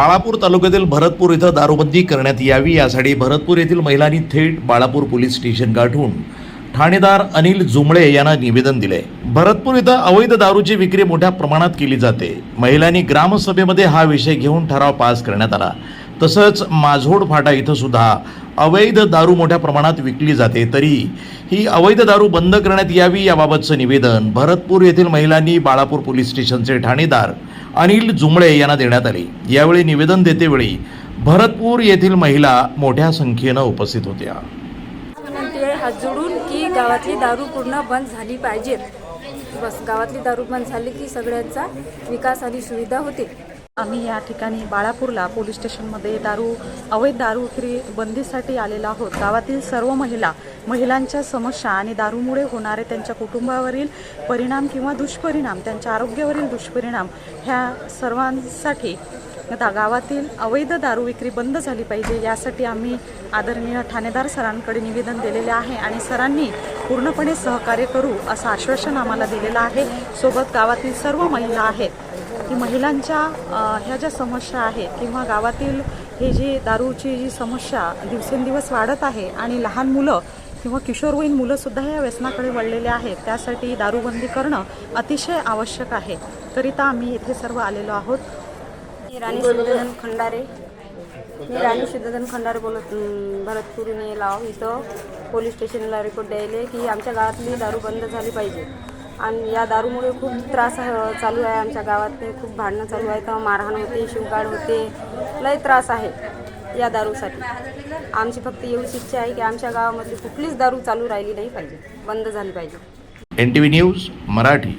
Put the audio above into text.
बाळापूर तालुक्यातील भरतपूर इथं दारूबंदी करण्यात यावी यासाठी भरतपूर येथील महिलांनी थेट बाळापूर पोलीस स्टेशन गाठून ठाणेदार अनिल जुमळे यांना निवेदन दिले. भरतपूर इथं अवैध दारूची विक्री मोठ्या प्रमाणात केली जाते. महिलांनी ग्रामसभेमध्ये हा विषय घेऊन ठराव पास करण्यात आला. तसंच माझोड फाटा इथं सुद्धा अवैध दारू मोठ्या प्रमाणात विकली जाते. तरी ही अवैध दारू बंद करण्यात यावी याबाबतचं निवेदन भरतपूर येथील महिलांनी बाळापूर पोलीस स्टेशनचे ठाणेदार अनिल जुमळे यांना देण्यात आले. यावेळी निवेदन देतेवेळी भरतपूर येथील महिला मोठ्या संख्येनं उपस्थित होत्या. हात जोडून की गावातली दारू पूर्ण बंद झाली पाहिजेत. बस गावातली दारू बंद झाली की सगळ्यांचा विकास आणि सुविधा होते आम्ही या ठिकाणी बाळापूरला पोलीस स्टेशनमध्ये दारू अवैध दारू विक्री बंदीसाठी आलेलो आहोत. गावातील सर्व महिला महिलांच्या समस्या आणि दारूमुळे होणारे त्यांच्या कुटुंबावरील परिणाम किंवा दुष्परिणाम त्यांच्या आरोग्यावरील दुष्परिणाम ह्या सर्वांसाठी आता गावातील अवैध दारू विक्री बंद झाली पाहिजे यासाठी आम्ही आदरणीय ठाणेदार सरांकडे निवेदन दिलेले आहे आणि सरांनी पूर्णपणे सहकार्य करू असं आश्वासन आम्हाला दिलेलं आहे. सोबत गावातील सर्व महिला आहेत. की महिलांच्या ह्या ज्या समस्या आहेत किंवा गावातील हे जी दारूची जी समस्या दिवसेंदिवस वाढत आहे आणि लहान मुलं किंवा किशोरवयीन मुलंसुद्धा या व्यसनाकडे वळलेले आहेत त्यासाठी दारूबंदी करणं अतिशय आवश्यक आहे. करिता आम्ही इथे सर्व आलेलो आहोत. मी राणी शुद्धधन खंडारे. मी राणी शुद्धधन खंडारे बोलत भरतपूर भरतपुरीने लाव. इथं पोलीस स्टेशनला रिपोर्ट द्यायले की आमच्या गावातली दारू बंद झाली पाहिजे. आणि या दारूमुळे खूप त्रास चालू आहे आमच्या गावात. खूप भांडणं चालू आहे. तर मारहाण होते शिवगाड होते. लय त्रास आहे या दारूसाठी. आमची फक्त एवढीच इच्छा आहे की आमच्या गावामध्ये कुठलीच दारू चालू राहिली नाही पाहिजे. बंद झाली पाहिजे. N T V news Marathi.